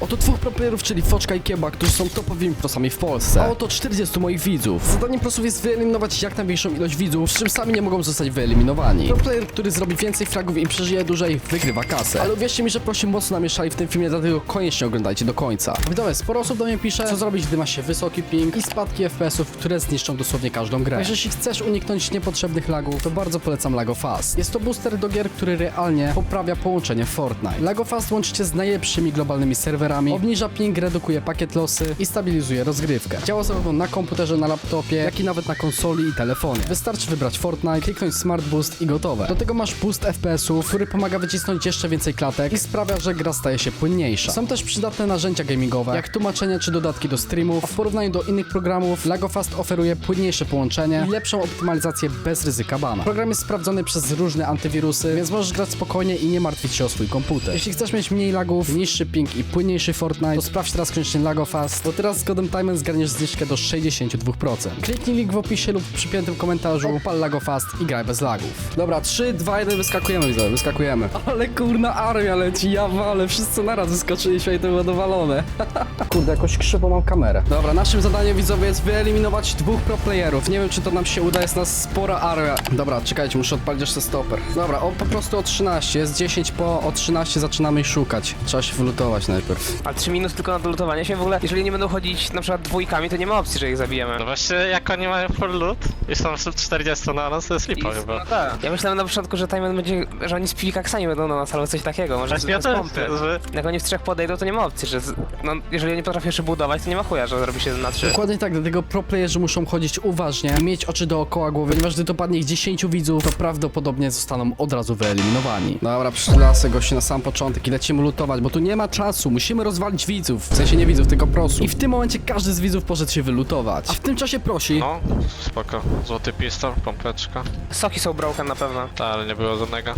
Oto dwóch proplayerów, czyli Foczka i Kieba, którzy są topowymi prosami w Polsce. A oto 40 moich widzów. Zadaniem prosów jest wyeliminować jak największą ilość widzów, przy czym sami nie mogą zostać wyeliminowani. Proplayer, który zrobi więcej fragów i przeżyje dłużej, wygrywa kasę. Ale uwierzcie mi, że prosi mocno namieszali w tym filmie, dlatego koniecznie oglądajcie do końca. Wiadomo, sporo osób do mnie pisze, co zrobić, gdy ma się wysoki ping i spadki FPS-ów, które zniszczą dosłownie każdą grę. Także jeśli chcesz uniknąć niepotrzebnych lagów, to bardzo polecam LagoFast. Jest to booster do gier, który realnie poprawia połączenie Fortnite. LagoFast łączy cię z najlepszymi globalnymi serwerami, obniża ping, redukuje pakiet losy i stabilizuje rozgrywkę. Działa zarówno na komputerze, na laptopie, jak i nawet na konsoli i telefonie. Wystarczy wybrać Fortnite, kliknąć Smart Boost i gotowe. Do tego masz boost FPS-ów, który pomaga wycisnąć jeszcze więcej klatek i sprawia, że gra staje się płynniejsza. Są też przydatne narzędzia gamingowe, jak tłumaczenia czy dodatki do streamów. A w porównaniu do innych programów, LagoFast oferuje płynniejsze połączenie i lepszą optymalizację bez ryzyka bana. Program jest sprawdzony przez różne antywirusy, więc możesz grać spokojnie i nie martwić się o swój komputer. Jeśli chcesz mieć mniej lagów, niższy ping i płynniejszy Fortnite, to sprawdź teraz koniecznie LagoFast, bo teraz z kodem Time zgarniesz zniżkę do 62%. Kliknij link w opisie lub przypiętym komentarzu, odpal LagoFast i graj bez lagów. Dobra, 3, 2, 1, wyskakujemy, widzowie, wyskakujemy. Ale kurna armia leci, ja walę, wszyscy naraz wyskoczyliśmy i to było dowalone. Kurde, jakoś krzywo mam kamerę. Dobra, naszym zadaniem widzowie jest wyeliminować dwóch pro playerów. Nie wiem, czy to nam się uda, jest nas spora armia. Dobra, czekajcie, muszę odpalić jeszcze stoper. Dobra, o, po prostu o 13, jest 10 po, o 13 zaczynamy ich szukać. Trzeba się wylutować najpierw. A 3 minut tylko na dolutowanie się w ogóle. Jeżeli nie będą chodzić na przykład dwójkami, to nie ma opcji, że ich zabijemy. No właśnie, jak oni mają full loot i są 40 na nas, to jest I, lipa chyba. no tak. Ja myślałem na początku, że Timen będzie, że oni z pilikaksami będą na nas albo coś takiego. Może Właśnie ja z też, pompy. że... Jak oni w trzech podejdą, to nie ma opcji, że z, no, jeżeli oni potrafią jeszcze budować, to nie ma chuja, że zrobi się na trzy. Dokładnie tak, dlatego pro playerzy muszą chodzić uważnie, mieć oczy dookoła głowy, ponieważ gdy dopadnie ich 10 widzów, to prawdopodobnie zostaną od razu wyeliminowani. Dobra, przylasę gości na sam początek i lecimy lutować, bo tu nie ma czasu, musimy rozwalić widzów, w sensie nie widzów, tylko prosów. I w tym momencie każdy z widzów poszedł się wylutować. A w tym czasie prosi, No, spoko. Złoty pistol, pompeczka. Soki są broken na pewno. Ta, ale nie było żadnego.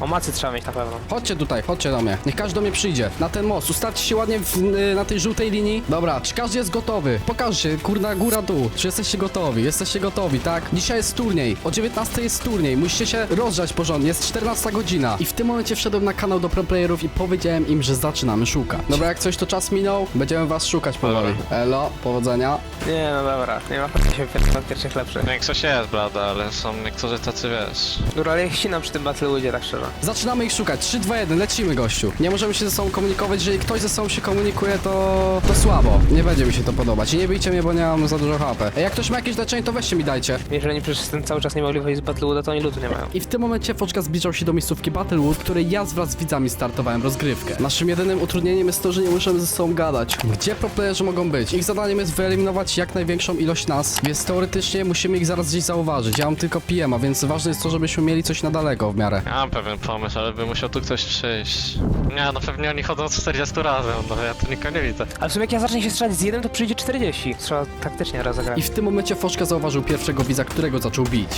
O macy trzeba mieć na pewno. Chodźcie tutaj, chodźcie do mnie. Niech każdy do mnie przyjdzie. Na ten most. Ustawcie się ładnie w, y, na tej żółtej linii. Dobra, czy każdy jest gotowy? Pokażcie, kurna góra dół. Czy jesteście gotowi? Jesteście gotowi, tak? Dzisiaj jest turniej. O 19 jest turniej. Musicie się rozgrzać porządnie. Jest 14 godzina. I w tym momencie wszedłem na kanał do proplayerów i powiedziałem im, że zaczynamy szukać. Dobra, jak coś to czas minął, będziemy was szukać powoli. Elo, powodzenia. Nie, no dobra, nie ma chuja się pier- od pierwszych lepszych. Większość jest, blada, ale są niektórzy tacy, wiesz... Dobra, ale ja ścinam przy tym Battlewoodzie, tak szczerze. Zaczynamy ich szukać. 3, 2, 1, lecimy gościu. Nie możemy się ze sobą komunikować. Jeżeli ktoś ze sobą się komunikuje, to, to słabo. Nie będzie mi się to podobać. I nie bijcie mnie, bo nie mam za dużo HP. Ej, Jak ktoś ma jakieś leczenie, to weźcie mi dajcie. Jeżeli oni przez ten cały czas nie mogli wyjść z Battlewooda, to oni lutu nie mają. I w tym momencie Foczka zbliżał się do miejscówki Battlewood, w której ja wraz z widzami startowałem rozgrywkę. Naszym jedynym utrudnieniem jest to, że nie możemy ze sobą gadać. Gdzie proplayerzy mogą być? Ich zadaniem jest wyeliminować jak największą ilość nas, więc teoretycznie musimy ich zaraz gdzieś zauważyć. Ja mam tylko PM, a więc ważne jest to, żebyśmy mieli coś na daleko w miarę. Ja mam pewien pomysł, ale by musiał tu ktoś przyjść. Nie, no pewnie oni chodzą 40 razy, no ja tu nikogo nie widzę. Ale w sumie jak ja zacznę się strzelać z jednym, to przyjdzie 40. Trzeba taktycznie raz zagrać. I w tym momencie Foczka zauważył pierwszego widza, którego zaczął bić.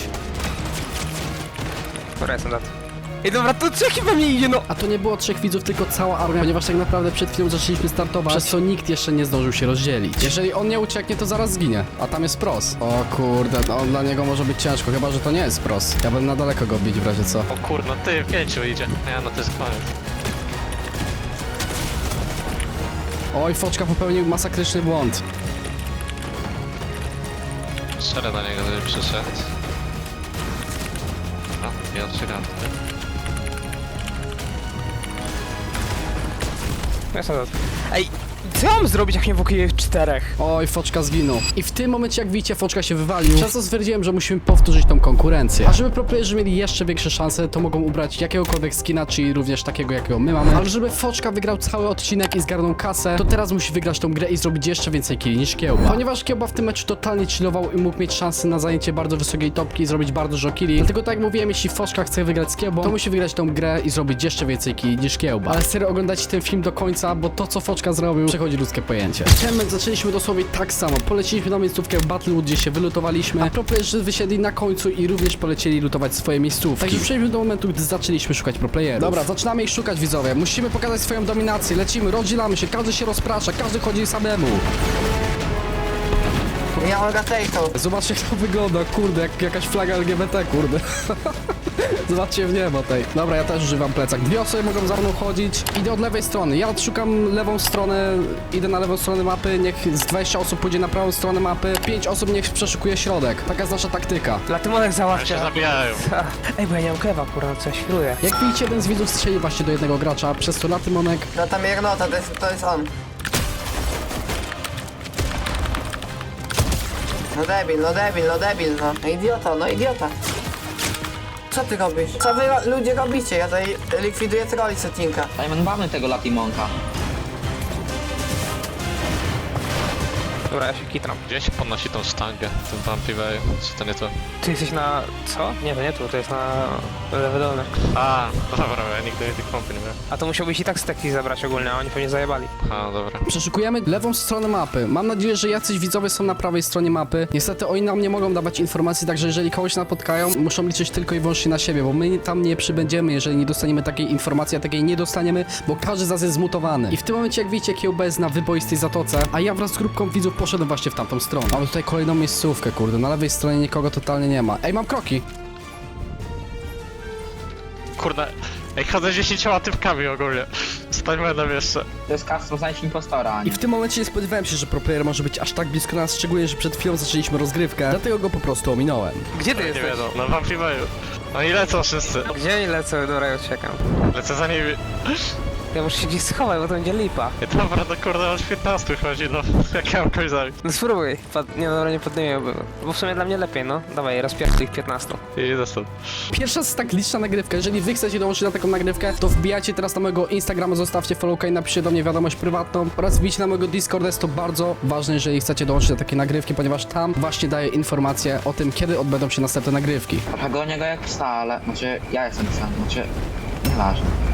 Dobra, jestem dat. Ej, dobra, to trzech chyba mnie idzie, no! A to nie było trzech widzów, tylko cała armia, ponieważ tak naprawdę przed chwilą zaczęliśmy startować, przez co nikt jeszcze nie zdążył się rozdzielić. Jeżeli on nie ucieknie, to zaraz zginie, a tam jest pros. O kurde, no dla niego może być ciężko, chyba że to nie jest pros. Ja będę na daleko go bić w razie co. O kurno, ty, pięciu idzie. Nie, no to jest koniec. Oj, Foczka popełnił masakryczny błąd. Strzelę na niego, żeby przyszedł. No, pierwszy raz. Jestem dat. Ej, co mam zrobić, jak mnie wokół jest czterech? Oj, Foczka zginął. I w tym momencie, jak widzicie, Foczka się wywalił. Często stwierdziłem, że musimy powtórzyć tą konkurencję. A żeby proplayerzy mieli jeszcze większe szanse, to mogą ubrać jakiegokolwiek skina, czyli również takiego, jakiego my mamy. Ale żeby Foczka wygrał cały odcinek i zgarnął kasę, to teraz musi wygrać tą grę i zrobić jeszcze więcej killi niż Kiełba. Ponieważ Kiełba w tym meczu totalnie chillował i mógł mieć szansę na zajęcie bardzo wysokiej topki i zrobić bardzo dużo killi. Dlatego tak jak mówiłem, jeśli Foczka chce wygrać z Kiełbą, to musi wygrać tą grę i zrobić jeszcze więcej killi niż Kiełba. Ale serio oglądajcie ten film do końca, bo to co Foczka zrobił, przechodzi ludzkie pojęcie. Mecz zaczęliśmy dosłownie tak samo. Poleciliśmy na miejscówkę Battlewood, gdzie się wylutowaliśmy, a proplayerzy wysiedli na końcu i również polecieli lutować swoje miejscówki. Także przejdźmy do momentu, gdy zaczęliśmy szukać proplayerów. Dobra, zaczynamy ich szukać widzowie. Musimy pokazać swoją dominację. Lecimy, rozdzielamy się, każdy się rozprasza, każdy chodzi samemu. Ja mam gatejto. Zobaczcie jak to wygląda, kurde, jak jakaś flaga LGBT, kurde. Zobaczcie w niebo tej. Dobra, ja też używam plecak. Dwie osoby mogą za mną chodzić. Idę od lewej strony. Ja odszukam lewą stronę, idę na lewą stronę mapy, niech z 20 osób pójdzie na prawą stronę mapy, 5 osób niech przeszukuje środek. Taka jest nasza taktyka. Dla Tymonek Oni się załatwia. zabijają. Ej, bo ja nie mam kewa, kurwa, co ja świruję. Jak widzicie, jeden z widzów strzelił właśnie do jednego gracza, przez to Latymonek No tam Miernota, to jest, to jest on. No debil, no debil, no debil, no. No idiota, no idiota. Co ty robisz? Co wy ro- ludzie robicie? Ja tutaj likwiduję troli setinka. Simon, mamy tego Latimonka. Dobra, ja się kitram. Gdzie się podnosi tą sztangę? Ten Vampire, czy to nie to? Ty jesteś na... co? Nie, to nie tu, to jest na... lewy dolny. A, no dobra, ja nigdy tych pompy nie miałem. A to musiałbyś i tak steki zabrać ogólnie, a oni pewnie zajebali. A, dobra. Przeszukujemy lewą stronę mapy. Mam nadzieję, że jacyś widzowie są na prawej stronie mapy. Niestety oni nam nie mogą dawać informacji, także jeżeli kogoś napotkają, muszą liczyć tylko i wyłącznie na siebie, bo my tam nie przybędziemy, jeżeli nie dostaniemy takiej informacji, a takiej nie dostaniemy, bo każdy z nas jest zmutowany. I w tym momencie, jak widzicie, kiełba jest na wyboistej zatoce, a ja wraz z grupką widzów poszedłem właśnie w tamtą stronę. Mamy tutaj kolejną miejscówkę, kurde, na lewej stronie nikogo totalnie nie ma. Ej, mam kroki! Kurde, ej, chodzę z 10 typkami ogólnie. Z timemanem jeszcze. To jest Castro, znajdź impostora, I nie. w tym momencie nie spodziewałem się, że pro player może być aż tak blisko nas, szczególnie, że przed chwilą zaczęliśmy rozgrywkę, dlatego go po prostu ominąłem. Gdzie ty Nie jesteś? wiadomo, na Vampire'u. No i lecą wszyscy. Gdzie nie lecę? Dobra, ja uciekam. Lecę za nimi. Ja muszę się gdzieś schować, bo to będzie lipa. Dobra, to kurde, od 15 chodzi, no. Jak ja mam kogoś zabić? No spróbuj. Pad... Nie, dobra, nie podejmiemy. Bo w sumie dla mnie lepiej, no. Dawaj, rozpierw ich 15. I zastąp. Pierwsza jest tak liczna nagrywka. Jeżeli wy chcecie dołączyć na taką nagrywkę, to wbijajcie teraz na mojego Instagrama, zostawcie followka i napiszcie do mnie wiadomość prywatną oraz wbijcie na mojego Discorda. Jest to bardzo ważne, jeżeli chcecie dołączyć do takiej nagrywki, ponieważ tam właśnie daję informacje o tym, kiedy odbędą się następne nagrywki. Trochę gonię go jak psa, ale... Znaczy, ja jestem psem, znaczy... Nieważne.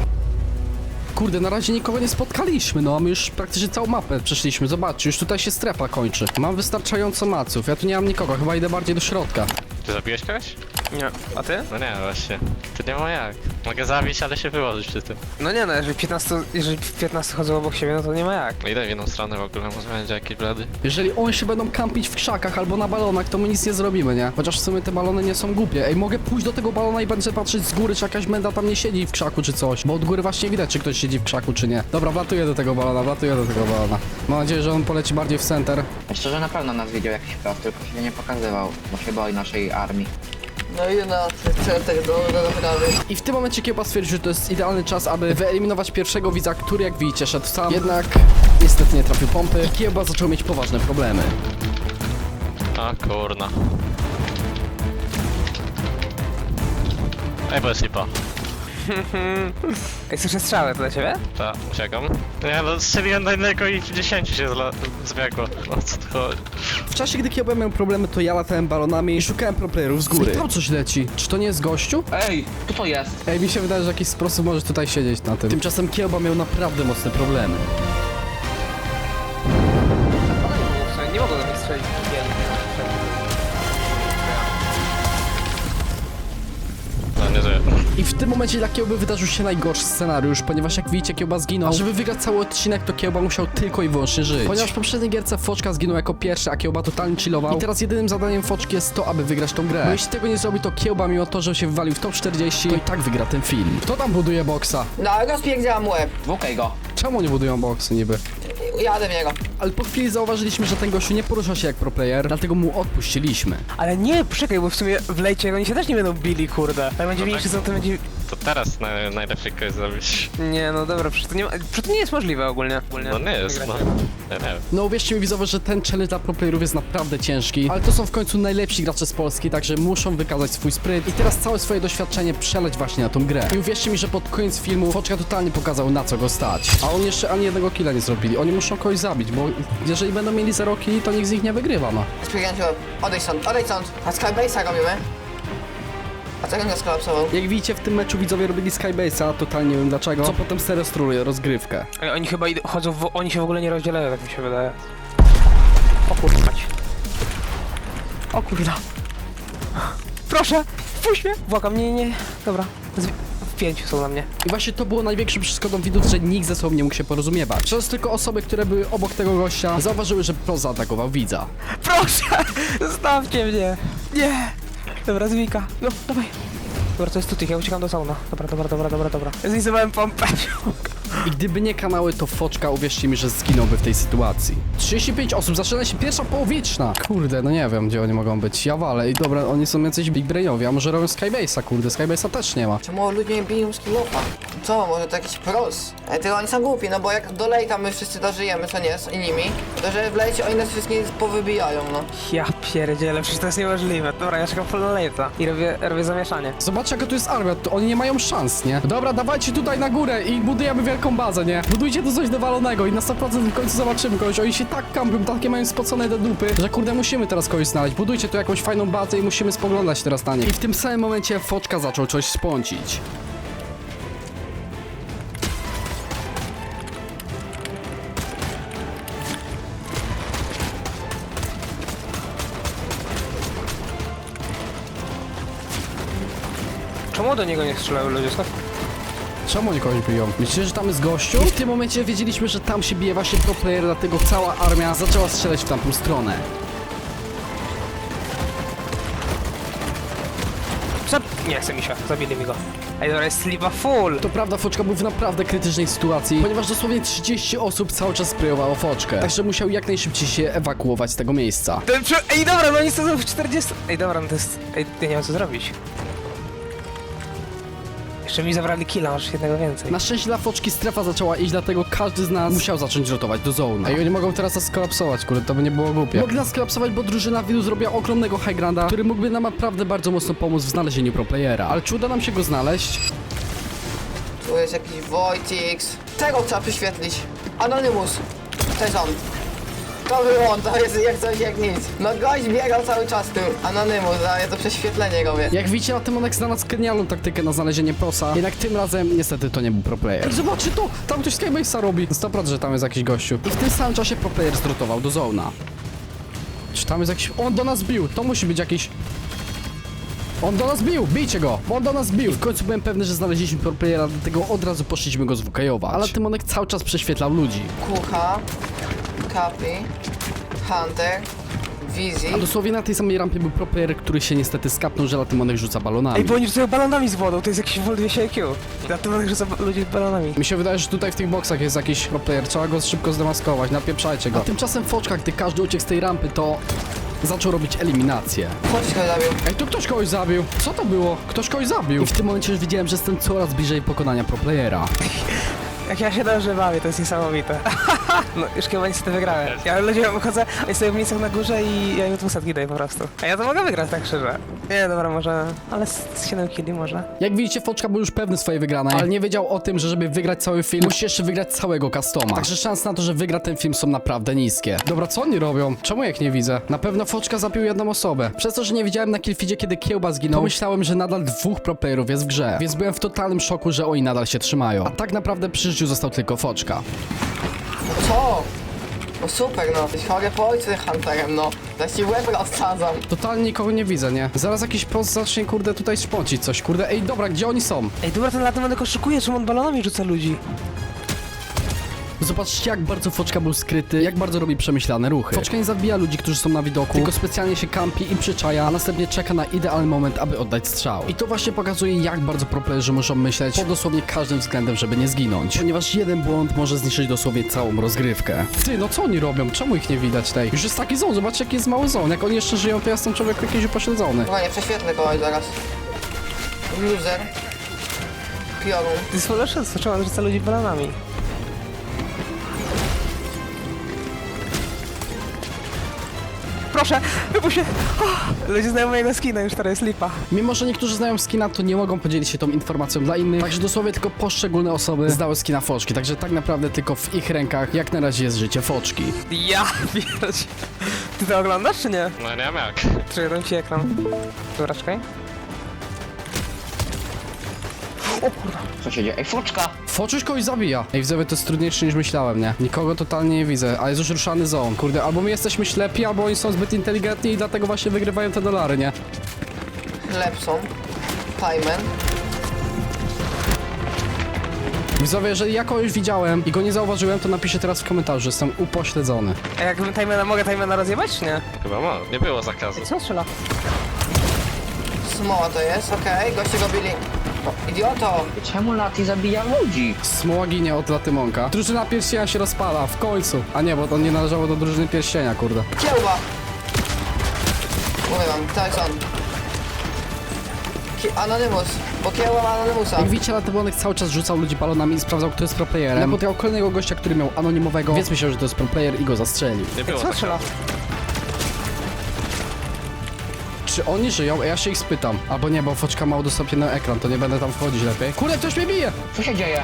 Kurde, na razie nikogo nie spotkaliśmy, no a my już praktycznie całą mapę przeszliśmy. Zobaczcie, już tutaj się strefa kończy. Mam wystarczająco maców, ja tu nie mam nikogo, chyba idę bardziej do środka. Ty zabiłeś kogoś? Nie. A ty? No nie, właśnie. Ty nie ma jak. Mogę zabić, ale się wyłożyć przy tym. No nie no, jeżeli 15, jeżeli 15 chodzą obok siebie, no to nie ma jak. No idę w jedną stronę w ogóle, może będzie jakiś blady. Jeżeli oni się będą kampić w krzakach albo na balonach, to my nic nie zrobimy, nie? Chociaż w sumie te balony nie są głupie. Ej, mogę pójść do tego balona i będę patrzeć z góry, czy jakaś menda tam nie siedzi w krzaku czy coś. Bo od góry właśnie widać, czy ktoś siedzi w krzaku, czy nie. Dobra, wlatuję do tego balona, wlatuję do tego balona. Mam nadzieję, że on poleci bardziej w center. Szczerze, na pewno nas widział jakiś prof, tylko się nie pokazywał, bo się boi naszej armii. No i na centek do. I w tym momencie Kiełba stwierdził, że to jest idealny czas, aby wyeliminować pierwszego widza, który jak widzicie szedł sam. Jednak niestety nie trafił pompy i Kiełba zaczął mieć poważne problemy. A kurna. Ej, bo jest lipa. Ej, słyszę strzały, to dla ciebie? Ta, uciekam. Nie no, strzeliłem na jednego i w 10 się zla- zbiegło. O co tu chodzi? W czasie, gdy Kiełba miał problemy, to ja latałem balonami i szukałem proplayerów z góry. Tam coś leci. Czy to nie jest gościu? Ej, kto to jest? Ej, mi się wydaje, że jakiś sposób może tutaj siedzieć na tym. Tymczasem Kiełba miał naprawdę mocne problemy. Ale nie mogą do mnie strzelić. Nie żyję. I w tym momencie dla Kiełby wydarzył się najgorszy scenariusz, ponieważ jak widzicie Kiełba zginął. A żeby wygrać cały odcinek, to Kiełba musiał tylko i wyłącznie żyć. Ponieważ w poprzedniej gierce Foczka zginął jako pierwszy, a Kiełba totalnie chillował. I teraz jedynym zadaniem Foczki jest to, aby wygrać tą grę. Bo jeśli tego nie zrobi, to Kiełba mimo to, że się wywalił w top 40, to i tak wygra ten film. Kto tam buduje boksa? No, rozpierdzielam łeb. Dwukaj go. Czemu nie budują boksy niby? Jadę w niego. Ale po chwili zauważyliśmy, że ten gościu nie porusza się jak pro player, dlatego mu odpuściliśmy. Ale nie, poczekaj, bo w sumie w lejcie oni się też nie będą bili, kurde. Jak będzie No większy, tak. to będzie... To teraz na, najlepiej kogoś zrobić. Nie, no dobra, przecież to nie, ma, przecież to nie jest możliwe ogólnie. ogólnie. No nie jest, no. Ja nie wiem. No uwierzcie mi widzowie, że ten challenge dla pro playerów jest naprawdę ciężki, ale to są w końcu najlepsi gracze z Polski, także muszą wykazać swój spryt i teraz całe swoje doświadczenie przeleć właśnie na tą grę. I uwierzcie mi, że pod koniec filmu Foczka totalnie pokazał na co go stać. A oni jeszcze ani jednego killa nie zrobili, oni muszą kogoś zabić, bo jeżeli będą mieli 0 killi, to nikt z nich nie wygrywa, no. Łeb. Odejdź stąd, odejdź stąd. A Skybase'a robimy. A co go skolapsował? Jak widzicie w tym meczu widzowie robili Skybase'a, totalnie nie wiem dlaczego, co potem serio stroluje rozgrywkę. Ale oni chyba idą, chodzą, w, oni się w ogóle nie rozdzielają, tak mi się wydaje. O kurwa. mać. O kurwa. Proszę, wpuść mnie! Błagam, nie, nie, dobra. Zwi- pięciu są na mnie. I właśnie to było największą przeszkodą widzów, że nikt ze sobą nie mógł się porozumiewać. Przez tylko osoby, które były obok tego gościa, zauważyły, że pro zaatakował widza. Proszę! Zostawcie mnie! Nie! Dobra, zwika. No, dawaj. Dobra, to jest tutaj, ja uciekam do sauna. Dobra, dobra, dobra, dobra, dobra. Zlisowałem pompę. I gdyby nie kanały, to Foczka, uwierzcie mi, że zginąłby w tej sytuacji. 35 osób, zaczyna się pierwsza połowiczna. Kurde, no nie wiem, gdzie oni mogą być. Ja walę i dobra, oni są jacyś big brainowi, a może robią Skybase'a, kurde, Skybase'a też nie ma. Czemu ludzie nie biją z kilofa? Co, może to jakiś pros? Ej, tylko oni są głupi, no bo jak do lejka my wszyscy dożyjemy, co nie, z innymi, to że w lejcie oni nas wszystkich powybijają, no. Ja pierdzielę, przecież to jest niemożliwe. Dobra, ja full late'a i robię, robię zamieszanie. Zobaczcie, jaka tu jest armia, to oni nie mają szans, nie? Dobra, dawajcie tutaj na górę i budujemy wielką bazę, nie? Budujcie tu coś dowalonego i na 100% w końcu zobaczymy kogoś. Oni się tak kampią, takie mają spocone do dupy, że kurde, musimy teraz kogoś znaleźć. Budujcie tu jakąś fajną bazę i musimy spoglądać teraz na nich. I w tym samym momencie Foczka zaczął coś spącić. Czemu do niego nie strzelają ludzie? Co? Czemu oni kogoś biją? Myślicie, że tam jest gościu? I w tym momencie wiedzieliśmy, że tam się bije właśnie pro player, dlatego cała armia zaczęła strzelać w tamtą stronę. Zab... Nie chce mi się, zabili mi go. Ej, dobra, jest sliwa full. To prawda, Foczka był w naprawdę krytycznej sytuacji, ponieważ dosłownie 30 osób cały czas sprayowało Foczkę. Także musiał jak najszybciej się ewakuować z tego miejsca. Ten przy... Ej, dobra, no oni są w 40... Ej, dobra, no to jest... Ej, ja nie wiem co zrobić. Jeszcze mi zabrali killa, masz jednego więcej. Na szczęście dla Foczki strefa zaczęła iść, dlatego każdy z nas musiał zacząć rotować do zone. Ej, oni mogą teraz nas skolapsować, kurde, to by nie było głupie. Mogli nas skolapsować, bo drużyna widu zrobiła ogromnego high granda, który mógłby nam naprawdę bardzo mocno pomóc w znalezieniu pro playera. Ale czy uda nam się go znaleźć? Tu jest jakiś Wojtix. Tego trzeba wyświetlić. Anonymous. To jest on. To był on, to jest jak coś jak nic. No gość biegał cały czas tu. Anonymous, a ja to prześwietlenie robię. Jak widzicie, Latymonek znalazł genialną taktykę na znalezienie prosa, jednak tym razem niestety to nie był pro player. Ej, zobaczcie to! Tam ktoś Skybase'a robi. 100% że tam jest jakiś gościu. I w tym samym czasie pro player zrotował do zona. Czy tam jest jakiś... On do nas bił! To musi być jakiś... On do nas bił! Bijcie go! Bo on do nas bił! I w końcu byłem pewny, że znaleźliśmy pro playera, dlatego od razu poszliśmy go zwukajować. Ale Latymonek cały czas prześwietlał ludzi. Kucha. Kapi. Hunter. Wizji. A dosłownie na tej samej rampie był pro player, który się niestety skapnął, że Latymonek rzuca balonami. Ej, bo oni rzucają balonami z wodą, to jest jakiś Vol 200 IQ. Dlatego rzuca ba- ludzi balonami. Mi się wydaje, że tutaj w tych boksach jest jakiś pro player, trzeba go szybko zdemaskować, napieprzajcie go. A tymczasem Foczka, gdy każdy uciekł z tej rampy, to zaczął robić eliminację. Chodź go zabił. Ej, tu ktoś kogoś zabił! Co to było? Ktoś kogoś zabił! I w tym momencie już widziałem, że jestem coraz bliżej pokonania pro playera. Jak ja się dobrze bawię, to jest niesamowite. no, już chyba niestety wygrałem. Ja ludzie wychodzę, oni stoją w miejscach na górze i ja im dwusetki daję po prostu. A ja to mogę wygrać tak szczerze. Nie, dobra, może... Ale z, z 7 killi może. Jak widzicie, Foczka był już pewny swojej wygranej, ale nie wiedział o tym, że żeby wygrać cały film, musi jeszcze wygrać całego customa. Także szanse na to, że wygra ten film są naprawdę niskie. Dobra, co oni robią? Czemu jak nie widzę? Na pewno Foczka zabił jedną osobę. Przez to, że nie widziałem na killfeedzie, kiedy Kiełba zginął, myślałem, że nadal dwóch pro playerów jest w grze. Więc byłem w totalnym szoku, że oni nadal się trzymają. A tak naprawdę przy życiu został tylko Foczka. No co? No super no. Jesteś chory po ojcu Hunterem, no. Zaś ci łeb rozsadzam. Totalnie nikogo nie widzę, nie? Zaraz jakiś post zacznie, kurde, tutaj szpącić coś, kurde. Ej, dobra, gdzie oni są? Ej, dobra, ten latem tylko szykuje, czemu on balonami rzuca ludzi. Zobaczcie, jak bardzo Foczka był skryty, jak bardzo robi przemyślane ruchy. Foczka nie zabija ludzi, którzy są na widoku, tylko specjalnie się kampi i przyczaja, a następnie czeka na idealny moment, aby oddać strzał. I to właśnie pokazuje, jak bardzo proplayerzy muszą myśleć pod dosłownie każdym względem, żeby nie zginąć. Ponieważ jeden błąd może zniszczyć dosłownie całą rozgrywkę. Ty, no co oni robią? Czemu ich nie widać tej? Już jest taki zon, zobaczcie, jaki jest mały zon. Jak oni jeszcze żyją, to ja jestem człowiek jakiś upośledzony. Chyba nie prześwietlę kogoś zaraz. Loser. Piorun. To jest full oszustwo, czemu on rzuca ludzi balonami? Proszę, wypuść się! Oh, ludzie znają mojego skina, już teraz jest lipa. Mimo, że niektórzy znają skina, to nie mogą podzielić się tą informacją dla innych, także dosłownie tylko poszczególne osoby znały skina Foczki, także tak naprawdę tylko w ich rękach jak na razie jest życie Foczki. Ja pierdzie. Ty to oglądasz, czy nie? No nie wiem jak. Przyjdę ci ekran. Dobra, czekaj. Co się dzieje? Ej, foczka! Foczuś kogoś zabija. Ej, widzowie, to jest trudniejsze niż myślałem, nie? Nikogo totalnie nie widzę, a jest już ruszany zone. Kurde, albo my jesteśmy ślepi, albo oni są zbyt inteligentni i dlatego właśnie wygrywają te dolary, nie? Lepson. Payman. Widzowie, jeżeli ja kogoś widziałem i go nie zauważyłem, to napiszę teraz w komentarzu, że jestem upośledzony. A jakbym timena, mogę timena rozjebać, czy nie? Chyba ma, nie było zakazu. Co strzela? Smoła to jest, okej, goście go bili. O, idioto! Czemu Lati zabija ludzi? Smoła ginie od Latymonka. Drużyna pierścienia się rozpada, w końcu. A nie, bo to nie należało do drużyny pierścienia, kurde. Kiełba! Mówię wam, to jest on. Ki Anonymous, bo kiełba ma Anonymusa. Jak widzicie, Latymonek cały czas rzucał ludzi balonami i sprawdzał, kto jest pro playerem. Napotkał kolejnego gościa, który miał anonimowego, więc myślał, że to jest pro player i go zastrzelił. Nie było Co strzela? Czy oni żyją? Ja się ich spytam. Albo nie, bo foczka ma udostępniony ekran, to nie będę tam wchodzić lepiej. Kurde, ktoś mnie bije! Co się dzieje?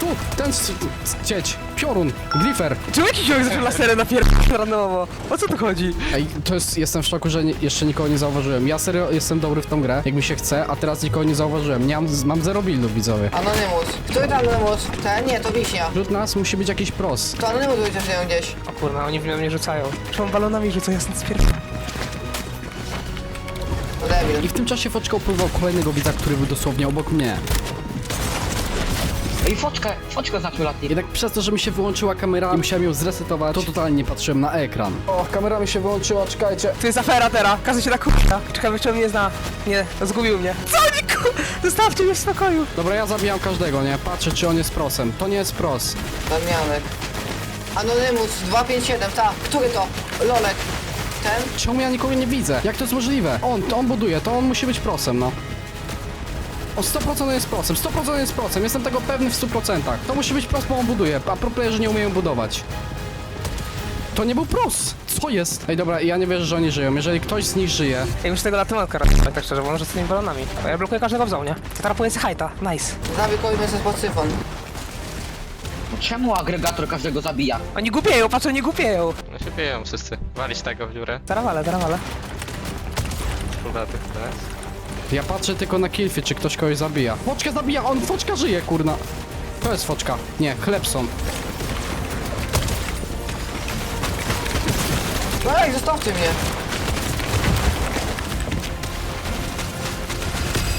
Tu, ten s- s- cieć, piorun, glifer. Czemu jakiś człowiek zaczął laserem napierdać randomowo? O co tu chodzi? Ej, to jest, jestem w szoku, że nie, jeszcze nikogo nie zauważyłem. Ja serio jestem dobry w tą grę, jak mi się chce, a teraz nikogo nie zauważyłem. Nie mam, mam zero buildów, widzowie. Anonymus. Który to Anonymus? Ten? Nie, to wiśnia. Wśród nas musi być jakiś pros. To Anonymus będzie się gdzieś. O kurna, oni w mnie rzucają. Czemu balonami spier... No debil. I w tym czasie foczka upływał kolejnego widza, który był dosłownie obok mnie. Ej, foczkę, foczkę znaczył Lati. Jednak przez to, że mi się wyłączyła kamera i musiałem ją zresetować, to totalnie nie patrzyłem na ekran. O, kamera mi się wyłączyła, czekajcie. Tu jest afera teraz, każdy się na kurwa. Czekam, jeszcze mnie zna. Nie, zgubił mnie. Co oni ku... Zostawcie mnie w spokoju. Dobra, ja zabijam każdego, nie? Patrzę, czy on jest prosem. To nie jest pros. Damianek. Anonymus 257, ta. Który to? Lolek. Ten? Czemu ja nikogo nie widzę? Jak to jest możliwe? On, to on buduje, to on musi być prosem, no. O 100% jest prosem, 100% jest prosem, jestem tego pewny w 100%. To musi być pros, bo on buduje, a pro playerzy nie umieją budować. To nie był pros! Co jest? Ej, dobra, ja nie wierzę, że oni żyją. Jeżeli ktoś z nich żyje, Ja już tego latymonka rozmawiam, tak szczerze, bo on rzuca tymi balonami. A ja blokuję każdego w zonie. Teraz sobie hajta, nice. Nawikujmy się pod syfon. No Czemu agregator każdego zabija? Oni głupieją, patrz, oni głupieją. Biją wszyscy. Walić tego w dziurę. Teraz walę, teraz walę. Kurde, ty teraz. ja patrzę tylko na kilfie, czy ktoś kogoś zabija. Foczka zabija, on, foczka żyje, kurna. To jest foczka. Nie, chlebson. Ej, zostawcie mnie.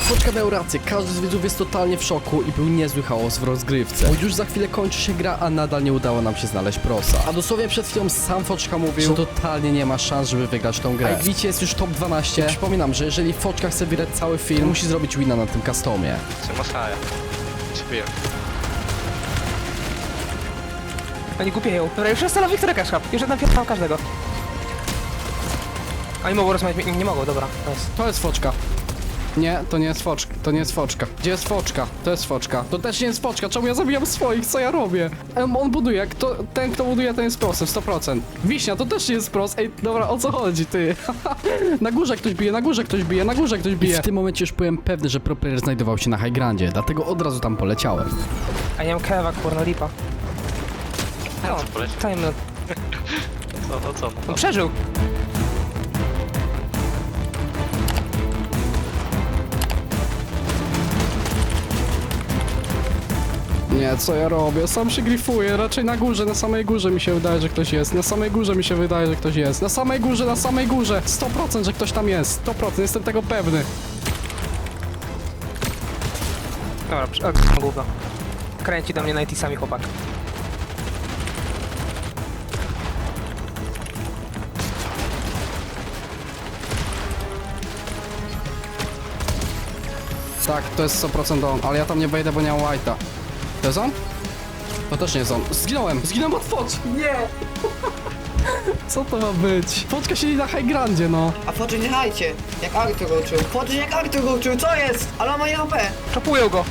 Foczka miał rację, każdy z widzów jest totalnie w szoku i był niezły chaos w rozgrywce. Bo już za chwilę kończy się gra, a nadal nie udało nam się znaleźć prosa. A dosłownie przed chwilą sam Foczka mówił, że totalnie nie ma szans, żeby wygrać tą grę. A jak widzicie, jest już top 12. Przypominam, że jeżeli Foczka chce wygrać cały film, musi zrobić wina na tym customie. Haja? Się biją. Oni głupieją. Dobra, już jest celowy Wiktor Kaszkap. Już napierdam każdego. Oni mogą rozmawiać, nie, nie mogą, dobra. Nice. To jest Foczka. Nie, to nie jest foczka, to nie jest foczka. Gdzie jest foczka? To jest foczka. To też nie jest foczka, czemu ja zabijam swoich, co ja robię? Em, On buduje, kto, ten kto buduje ten jest prosem, 100%. Wiśnia, to też nie jest pros, ej, dobra, o co chodzi, ty? na górze ktoś bije, na górze ktoś bije, na górze ktoś bije. I w tym momencie już byłem pewny, że pro player znajdował się na high grandzie, dlatego od razu tam poleciałem. A nie mam kewa, kurna, lipa. No, poleciał? time, Co, no co? on No, przeżył. Nie, co ja robię? Sam się grifuję, raczej na górze, na samej górze mi się wydaje, że ktoś jest. Na samej górze mi się wydaje, że ktoś jest. Na samej górze, na samej górze. 100% że ktoś tam jest. 100%, jestem tego pewny. Dobra, przy... o, gówno. Kręci do mnie na sami chłopak. Tak, to jest 100% on, ale ja tam nie wejdę, bo nie mam white'a. To on? To też nie on. Zginąłem! Zginąłem od focz! Nie! Co to ma być? Foczka siedzi na high grandzie, no. A foczy nie hajcie. Jak Artur uczył. Foczy jak Artur uczył, co jest? Ale on ma HP. Czopują go.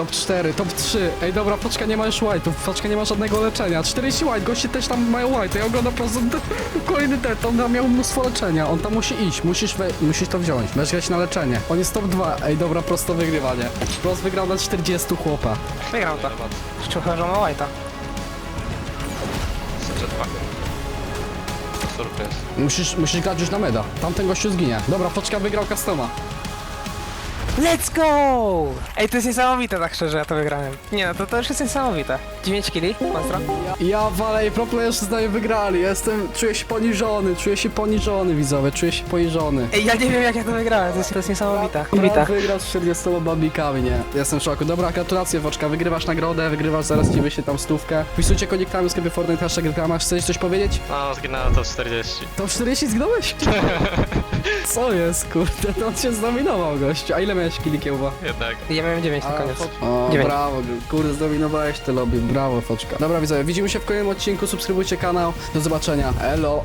Top 4, top 3. Ej, dobra, Foczka nie ma już white'ów. Foczka nie ma żadnego leczenia. 40 white, goście też tam mają white. Ja oglądam po prostu kolejny tet. On tam miał mnóstwo leczenia. On tam musi iść. Musisz, we... Musisz to wziąć. Będziesz grać na leczenie. On jest top 2. Ej, dobra, prosto wygrywanie. Prost wygrał na 40 chłopa. Wygrał to. chyba, że ma white'a. Musisz, musisz grać już na meda. Tamten gościu zginie. Dobra, Foczka wygrał customa. Let's go! Ej, to jest niesamowite, tak szczerze, ja to wygrałem. Nie no, to, to już jest niesamowite. 9 kili, monstro. Ja walę i pro playerzy z nami wygrali. Jestem, czuję się poniżony, czuję się poniżony, widzowie, czuję się poniżony. Ej, ja nie wiem jak ja to wygrałem, to jest, to jest niesamowite. Wita. wygrał z 40 babikami, nie? Jestem w szoku. Dobra, gratulacje Woczka, wygrywasz nagrodę, wygrywasz zaraz ci wyślę tam stówkę. Wpisujcie koniektami w sklepie Fortnite, hashtag reklama. Chcesz coś powiedzieć? No, zginęło to 40. To 40 zgnąłeś? Co jest, kurde, to on się zdominował, gościu. A ile miałeś kili kiełba? Jednak. Ja miałem 9 na koniec. O, Dziewięć. brawo, kurde, zdominowałeś te lobby, brawo, Foczka. Dobra, widzowie, widzimy się w kolejnym odcinku, subskrybujcie kanał, do zobaczenia, elo.